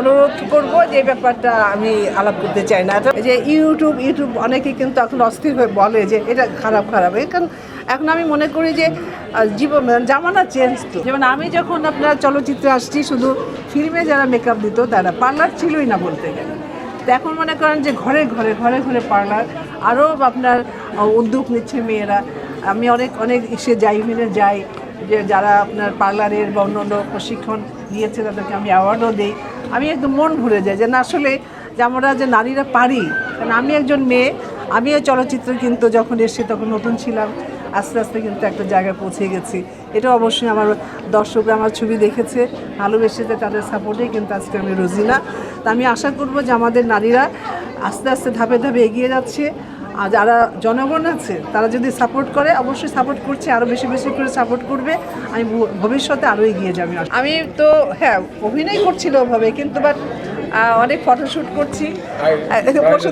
অনুরোধ করব যে ব্যাপারটা আমি আলাপ করতে চাই না। যে ইউটিউব ইউটিউব অনেকে কিন্তু এখন অস্থির হয়ে বলে যে এটা খারাপ খারাপ। কারণ এখন আমি মনে করি যে জীবন জামানা চেঞ্জ তো। যেমন আমি যখন আপনার চলচ্চিত্রে আসছি, শুধু ফিল্মে যারা মেকআপ দিত, তারা পার্লার ছিলই না বলতে গেলে। তো এখন মনে করেন যে ঘরে ঘরে ঘরে ঘরে পার্লার আরও আপনার উদ্যোগ নিচ্ছে মেয়েরা। আমি অনেক অনেক এসে যাই ইভেন্টে যাই। যে যারা আপনার পার্লারের বা অন্য অন্য প্রশিক্ষণ নিয়েছে তাদেরকে আমি অ্যাওয়ার্ডও দিই। আমি একদম মন ভরে যাই যে না, আসলে যে আমরা যে নারীরা পারি, কারণ আমি একজন মেয়ে, আমিও চলচ্চিত্র কিন্তু যখন এসেছি তখন নতুন ছিলাম, আস্তে আস্তে কিন্তু একটা জায়গায় পৌঁছে গেছি। এটা অবশ্যই আমার দর্শকরা আমার ছবি দেখেছে ভালোবেসেছে তাদের সাপোর্টেই কিন্তু আজকে আমি রোজিনা। তা আমি আশা করব যে আমাদের নারীরা আস্তে আস্তে ধাপে ধাপে এগিয়ে যাচ্ছে। আর যারা জনগণ আছে তারা যদি সাপোর্ট করে অবশ্যই সাপোর্ট করছে আরও বেশি বেশি করে সাপোর্ট করবে। আমি ভবিষ্যতে আরও এগিয়ে যাবে। আমি তো হ্যাঁ অভিনয় করছিল ওভাবে কিন্তু বাট অনেক ফটোশ্যুট করছি।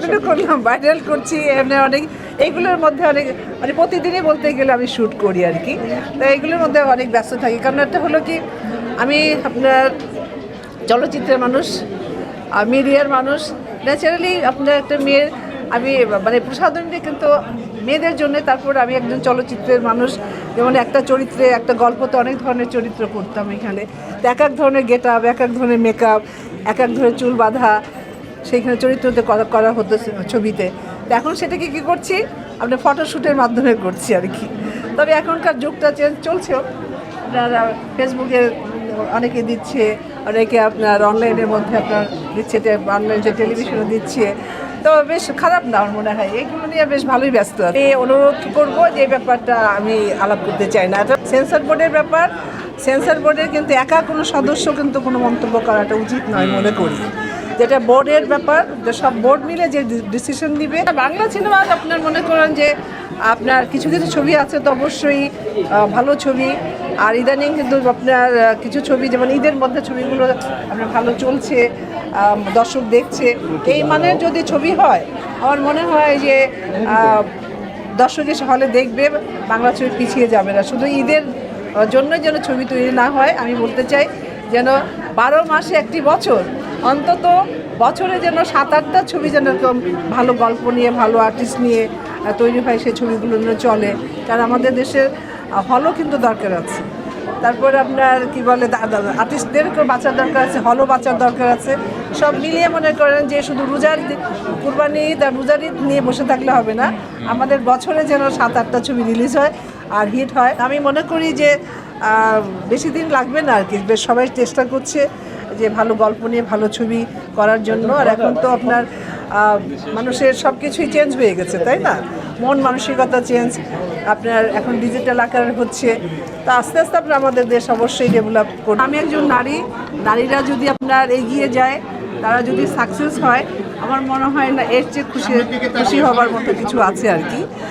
দিনও করলাম ভাইরাল করছি এমনি অনেক এইগুলোর মধ্যে অনেক মানে প্রতিদিনই বলতে গেলে আমি শ্যুট করি আর কি। তো এইগুলোর মধ্যে অনেক ব্যস্ত থাকি। কারণ একটা হলো কি আমি আপনার চলচ্চিত্রের মানুষ আর মিডিয়ার মানুষ। ন্যাচারালি আপনার একটা মেয়ের আমি মানে প্রসাধনী কিন্তু মেয়েদের জন্য, তারপর আমি একজন চলচ্চিত্রের মানুষ, যেমন একটা চরিত্রে, একটা গল্পতে অনেক ধরনের চরিত্র করতাম এখানে। তো এক এক ধরনের গেট আপ এক এক ধরনের মেকআপ, এক এক ধরনের চুল বাঁধা, সেইখানে চরিত্রতে করা হতো ছবিতে। তো এখন সেটাকে কী করছি? আপনার ফটোশ্যুটের মাধ্যমে করছি আর কি। তবে এখনকার যুগটা চেঞ্জ চলছেও। ফেসবুকে অনেকে দিচ্ছে অনেকে আপনার অনলাইনের মধ্যে আপনার দিচ্ছে অনলাইন যে টেলিভিশনে দিচ্ছে। তো বেশ খারাপ না আমার মনে হয়। এগুলো নিয়ে বেশ ভালোই ব্যস্ত আছে। আমি অনুরোধ করব যে ব্যাপারটা আমি আলাপ করতে চাই না। সেন্সর বোর্ডের ব্যাপার সেন্সর বোর্ডের কিন্তু একা কোনো সদস্য কিন্তু কোনো মন্তব্য করাটা উচিত নয় মনে করি। যেটা বোর্ডের ব্যাপার যে সব বোর্ড মিলে যে ডিসিশন দিবে বাংলা সিনেমা আপনার মনে করেন যে আপনার কিছু কিছু ছবি আছে তো অবশ্যই ভালো ছবি। আর ইদানিং কিন্তু আপনার কিছু ছবি যেমন ঈদের মধ্যে ছবিগুলো আপনার ভালো চলছে দর্শক দেখছে এই মানের যদি ছবি হয় আমার মনে হয় যে দর্শক এসে হলে দেখবে বাংলা ছবি পিছিয়ে যাবে না। শুধু ঈদের আহ, জন্যই যেন ছবি তৈরি না হয় আমি বলতে চাই যেন বারো মাসে একটি বছর অন্তত বছরে যেন সাত আটটা ছবি যেন ভালো গল্প নিয়ে ভালো আর্টিস্ট নিয়ে তৈরি হয় সেই ছবিগুলো চলে। কারণ আমাদের দেশের হলও কিন্তু দরকার আছে। তারপরে আপনার কি বলে আর্টিস্টদেরকেও বাঁচার দরকার আছে, হলও বাঁচার দরকার আছে। সব মিলিয়ে মনে করেন যে শুধু রোজার কুরবানি ঈদ আর রোজার ঈদ নিয়ে বসে থাকলে হবে না। আমাদের বছরে যেন সাত, আটটা ছবি রিলিজ হয় আর হিট হয়। আমি মনে করি যে বেশি দিন লাগবে না আর কি। বেশ সবাই চেষ্টা করছে যে ভালো গল্প নিয়ে, ভালো ছবি করার জন্য। আর এখন তো আপনার মানুষের সব কিছুই চেঞ্জ হয়ে গেছে, তাই না? মন মানসিকতা চেঞ্জ আপনার এখন ডিজিটাল আকার হচ্ছে। তো আস্তে আস্তে আপনার আমাদের দেশ অবশ্যই ডেভেলপ করবে আমি একজন নারী নারীরা যদি আপনার এগিয়ে যায় তারা যদি সাকসেস হয় আমার মনে হয় না এর চেয়ে খুশি খুশি হবার মতো কিছু আছে আর কি।